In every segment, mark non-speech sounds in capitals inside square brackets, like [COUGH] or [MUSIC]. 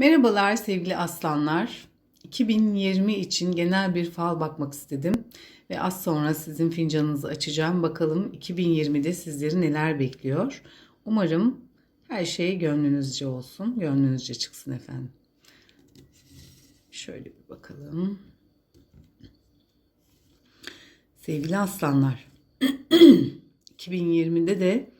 Merhabalar sevgili aslanlar. 2020 için genel bir fal bakmak istedim ve az sonra sizin fincanınızı açacağım. Bakalım 2020'de sizleri neler bekliyor. Umarım her şey gönlünüzce olsun, gönlünüzce çıksın efendim. Şöyle bir bakalım. Sevgili aslanlar, [CLEARS THROAT] 2020'de de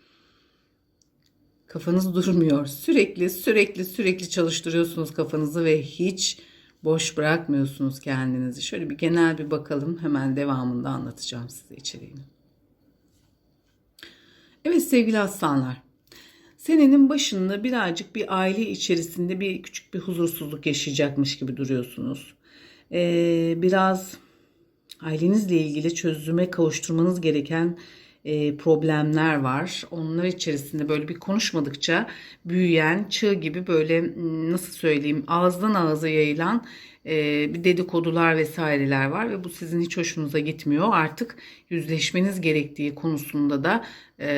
Kafanız durmuyor. Sürekli sürekli sürekli çalıştırıyorsunuz kafanızı ve hiç boş bırakmıyorsunuz kendinizi. Şöyle bir genel bir bakalım. Hemen devamında anlatacağım size içeriğini. Evet sevgili aslanlar. Senenin başında birazcık bir aile içerisinde bir küçük bir huzursuzluk yaşayacakmış gibi duruyorsunuz. Ee, biraz ailenizle ilgili çözüme kavuşturmanız gereken e, problemler var. Onlar içerisinde böyle bir konuşmadıkça büyüyen çığ gibi böyle nasıl söyleyeyim ağızdan ağza yayılan bir dedikodular vesaireler var ve bu sizin hiç hoşunuza gitmiyor. Artık yüzleşmeniz gerektiği konusunda da e,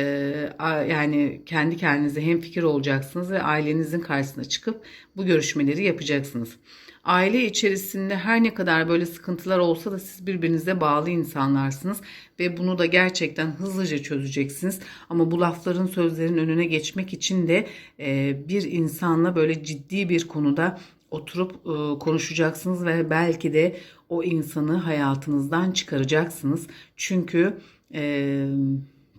yani kendi kendinize hem fikir olacaksınız ve ailenizin karşısına çıkıp bu görüşmeleri yapacaksınız. Aile içerisinde her ne kadar böyle sıkıntılar olsa da siz birbirinize bağlı insanlarsınız ve bunu da gerçekten hızlıca çözeceksiniz. Ama bu lafların sözlerin önüne geçmek için de e, bir insanla böyle ciddi bir konuda oturup e, konuşacaksınız ve belki de o insanı hayatınızdan çıkaracaksınız. Çünkü e,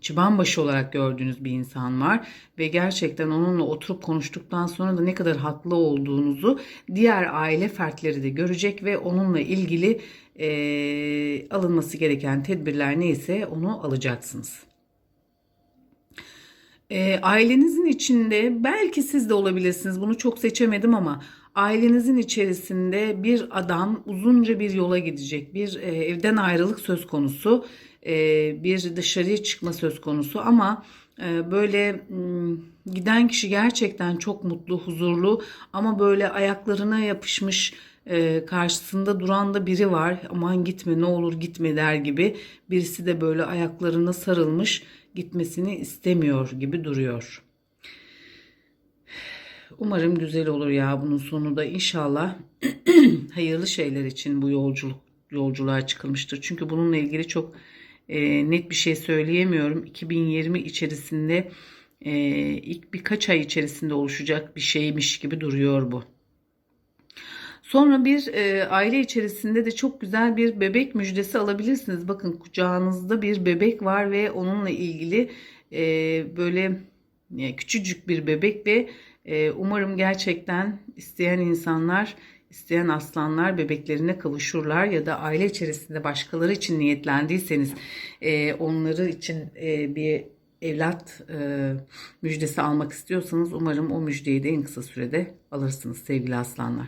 çıbanbaşı olarak gördüğünüz bir insan var ve gerçekten onunla oturup konuştuktan sonra da ne kadar haklı olduğunuzu diğer aile fertleri de görecek ve onunla ilgili e, alınması gereken tedbirler neyse onu alacaksınız. E, ailenizin içinde belki siz de olabilirsiniz bunu çok seçemedim ama ailenizin içerisinde bir adam uzunca bir yola gidecek. Bir e, evden ayrılık söz konusu e, bir dışarıya çıkma söz konusu. Ama e, böyle giden kişi gerçekten çok mutlu huzurlu ama böyle ayaklarına yapışmış karşısında duran da biri var. Aman gitme ne olur gitme der gibi birisi de böyle ayaklarına sarılmış gitmesini istemiyor gibi duruyor. Umarım güzel olur ya bunun sonu da inşallah [CLEARS THROAT] hayırlı şeyler için bu yolculuk yolculuğa çıkılmıştır. Çünkü bununla ilgili çok e, net bir şey söyleyemiyorum. 2020 içerisinde e, ilk birkaç ay içerisinde oluşacak bir şeymiş gibi duruyor bu. Sonra bir e, aile içerisinde de çok güzel bir bebek müjdesi alabilirsiniz. Bakın kucağınızda bir bebek var ve onunla ilgili e, böyle küçücük bir bebek ve e, umarım gerçekten isteyen insanlar, isteyen aslanlar bebeklerine kavuşurlar ya da aile içerisinde başkaları için niyetlendiyseniz e, onları için e, bir evlat e, müjdesi almak istiyorsanız umarım o müjdeyi de en kısa sürede alırsınız sevgili aslanlar.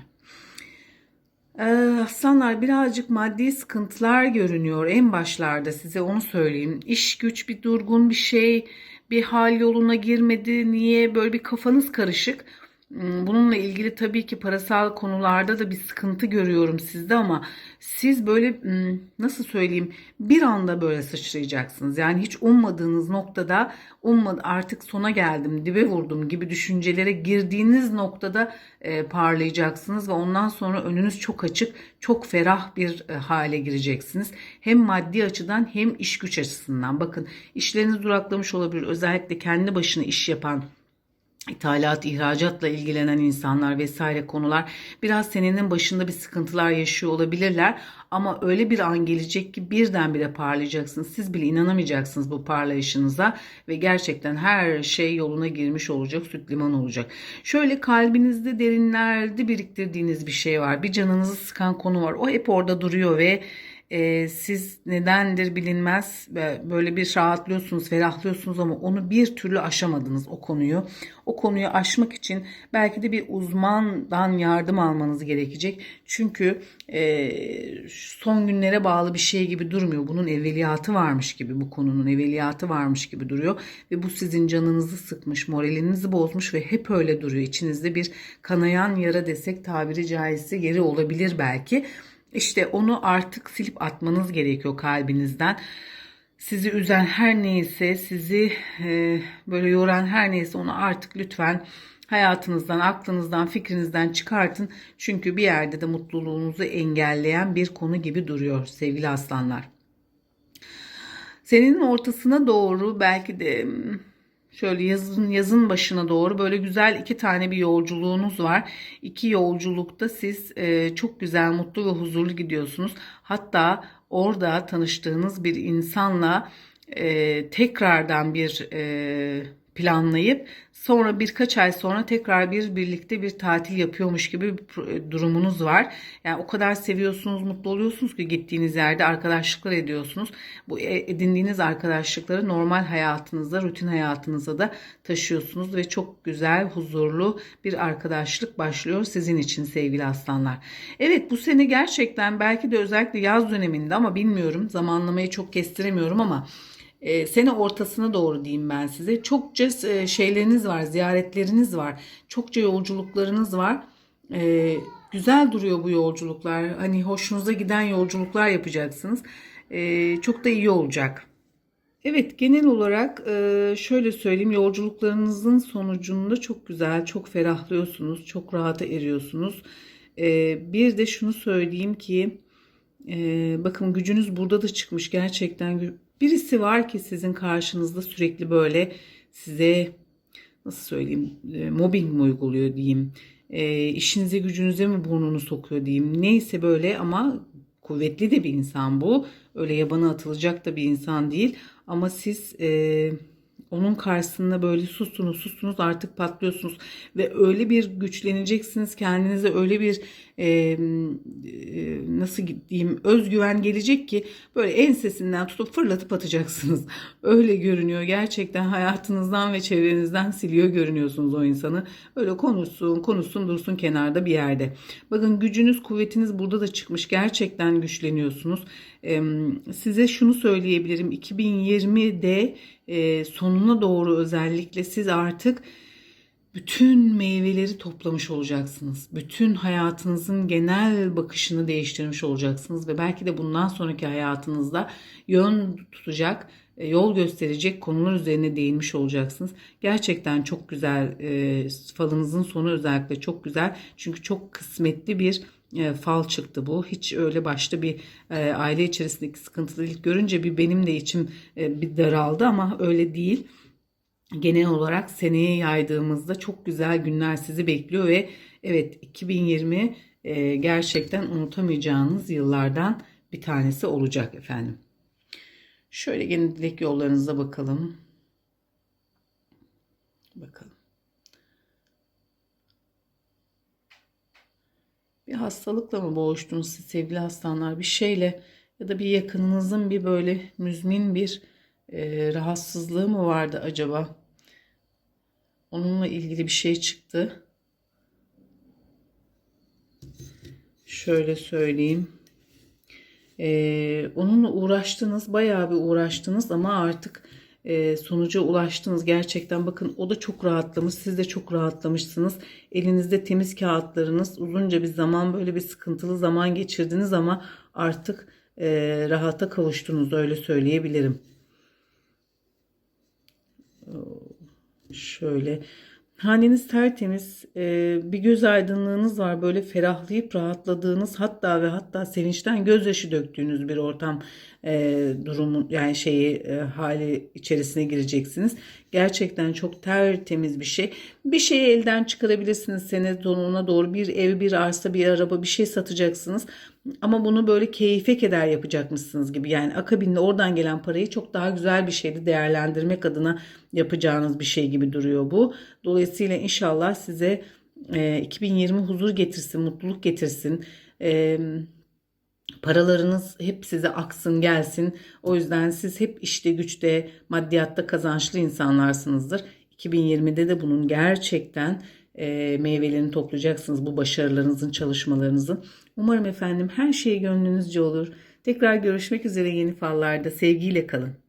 Ee, Aslanlar birazcık maddi sıkıntılar görünüyor en başlarda size onu söyleyeyim. İş güç bir durgun bir şey bir hal yoluna girmedi niye böyle bir kafanız karışık. Hmm, Bununla ilgili tabii ki parasal konularda da bir sıkıntı görüyorum sizde ama siz böyle hmm, nasıl söyleyeyim bir anda böyle sıçrayacaksınız. Yani hiç ummadığınız noktada ummadı artık sona geldim dibe vurdum gibi düşüncelere girdiğiniz noktada e, parlayacaksınız ve ondan sonra önünüz çok açık çok ferah bir e, hale gireceksiniz. Hem maddi açıdan hem iş güç açısından bakın işleriniz duraklamış olabilir özellikle kendi başına iş yapan İthalat, ihracatla ilgilenen insanlar vesaire konular biraz senenin başında bir sıkıntılar yaşıyor olabilirler. Ama öyle bir an gelecek ki birdenbire parlayacaksınız. Siz bile inanamayacaksınız bu parlayışınıza ve gerçekten her şey yoluna girmiş olacak, süt liman olacak. Şöyle kalbinizde derinlerde biriktirdiğiniz bir şey var. Bir canınızı sıkan konu var. O hep orada duruyor ve e, siz nedendir bilinmez böyle bir rahatlıyorsunuz, ferahlıyorsunuz ama onu bir türlü aşamadınız o konuyu. O konuyu aşmak için belki de bir uzmandan yardım almanız gerekecek. Çünkü e, son günlere bağlı bir şey gibi durmuyor. Bunun evveliyatı varmış gibi, bu konunun evveliyatı varmış gibi duruyor. Ve bu sizin canınızı sıkmış, moralinizi bozmuş ve hep öyle duruyor. İçinizde bir kanayan yara desek tabiri caizse yeri olabilir belki. İşte onu artık silip atmanız gerekiyor kalbinizden. Sizi üzen her neyse, sizi e, böyle yoran her neyse onu artık lütfen hayatınızdan, aklınızdan, fikrinizden çıkartın. Çünkü bir yerde de mutluluğunuzu engelleyen bir konu gibi duruyor sevgili aslanlar. Senenin ortasına doğru belki de hmm, şöyle yazın yazın başına doğru böyle güzel iki tane bir yolculuğunuz var. İki yolculukta siz e, çok güzel, mutlu ve huzurlu gidiyorsunuz. Hatta orada tanıştığınız bir insanla e, tekrardan bir e, planlayıp sonra birkaç ay sonra tekrar bir birlikte bir tatil yapıyormuş gibi bir durumunuz var. Yani o kadar seviyorsunuz, mutlu oluyorsunuz ki gittiğiniz yerde arkadaşlıklar ediyorsunuz. Bu e, edindiğiniz arkadaşlıkları normal hayatınızda, rutin hayatınıza da taşıyorsunuz ve çok güzel, huzurlu bir arkadaşlık başlıyor sizin için sevgili aslanlar. Evet bu sene gerçekten belki de özellikle yaz döneminde ama bilmiyorum zamanlamayı çok kestiremiyorum ama e, sene ortasına doğru diyeyim ben size. Çokça e, şeyleriniz var, ziyaretleriniz var. Çokça yolculuklarınız var. E, güzel duruyor bu yolculuklar. Hani hoşunuza giden yolculuklar yapacaksınız. E, çok da iyi olacak. Evet genel olarak e, şöyle söyleyeyim yolculuklarınızın sonucunda çok güzel, çok ferahlıyorsunuz, çok rahata eriyorsunuz. Bir de şunu söyleyeyim ki e, bakın gücünüz burada da çıkmış gerçekten Birisi var ki sizin karşınızda sürekli böyle size nasıl söyleyeyim e, mobbing mi uyguluyor diyeyim. E, işinize gücünüze mi burnunu sokuyor diyeyim. Neyse böyle ama kuvvetli de bir insan bu. Öyle yabana atılacak da bir insan değil. Ama siz e, onun karşısında böyle sustunuz sustunuz artık patlıyorsunuz ve öyle bir güçleneceksiniz kendinize öyle bir e, nasıl diyeyim özgüven gelecek ki böyle ensesinden tutup fırlatıp atacaksınız. [LAUGHS] Öyle görünüyor gerçekten hayatınızdan ve çevrenizden siliyor görünüyorsunuz o insanı. Öyle konuşsun konuşsun dursun kenarda bir yerde. Bakın gücünüz kuvvetiniz burada da çıkmış gerçekten güçleniyorsunuz. E, size şunu söyleyebilirim 2020'de e, sonuna doğru özellikle siz artık bütün meyveleri toplamış olacaksınız. Bütün hayatınızın genel bakışını değiştirmiş olacaksınız ve belki de bundan sonraki hayatınızda yön tutacak, e, yol gösterecek konular üzerine değinmiş olacaksınız. Gerçekten çok güzel e, falınızın sonu özellikle çok güzel. Çünkü çok kısmetli bir e, fal çıktı bu. Hiç öyle başta bir aile içerisindeki sıkıntılılık görünce bir benim de içim bir daraldı ama öyle değil. Genel olarak seneye yaydığımızda çok güzel günler sizi bekliyor ve evet 2020 e, gerçekten unutamayacağınız yıllardan bir tanesi olacak efendim. Şöyle yine dilek yollarınıza bakalım. Bakalım. Bir hastalıkla mı boğuştunuz siz sevgili aslanlar? Bir şeyle ya da bir yakınınızın bir böyle müzmin bir e, rahatsızlığı mı vardı acaba? Onunla ilgili bir şey çıktı. Şöyle söyleyeyim. Ee, onunla uğraştınız, bayağı bir uğraştınız ama artık e, sonuca ulaştınız. Gerçekten bakın o da çok rahatlamış. Siz de çok rahatlamışsınız. Elinizde temiz kağıtlarınız. Uzunca bir zaman böyle bir sıkıntılı zaman geçirdiniz ama artık e, rahata kavuştunuz öyle söyleyebilirim. Şöyle Haneniz tertemiz, e, bir göz aydınlığınız var. Böyle ferahlayıp rahatladığınız hatta ve hatta sevinçten gözyaşı döktüğünüz bir ortam e, durumu yani şeyi e, hali içerisine gireceksiniz. Gerçekten çok tertemiz bir şey. Bir şeyi elden çıkarabilirsiniz sene sonuna doğru bir ev, bir arsa, bir araba bir şey satacaksınız. Ama bunu böyle keyfe keder yapacakmışsınız gibi. Yani akabinde oradan gelen parayı çok daha güzel bir şeyde değerlendirmek adına yapacağınız bir şey gibi duruyor bu. Dolayısıyla inşallah size e, 2020 huzur getirsin, mutluluk getirsin. E, paralarınız hep size aksın gelsin. O yüzden siz hep işte güçte, maddiyatta kazançlı insanlarsınızdır. 2020'de de bunun gerçekten e, meyvelerini toplayacaksınız bu başarılarınızın, çalışmalarınızın. Umarım efendim her şey gönlünüzce olur. Tekrar görüşmek üzere yeni fallarda. Sevgiyle kalın.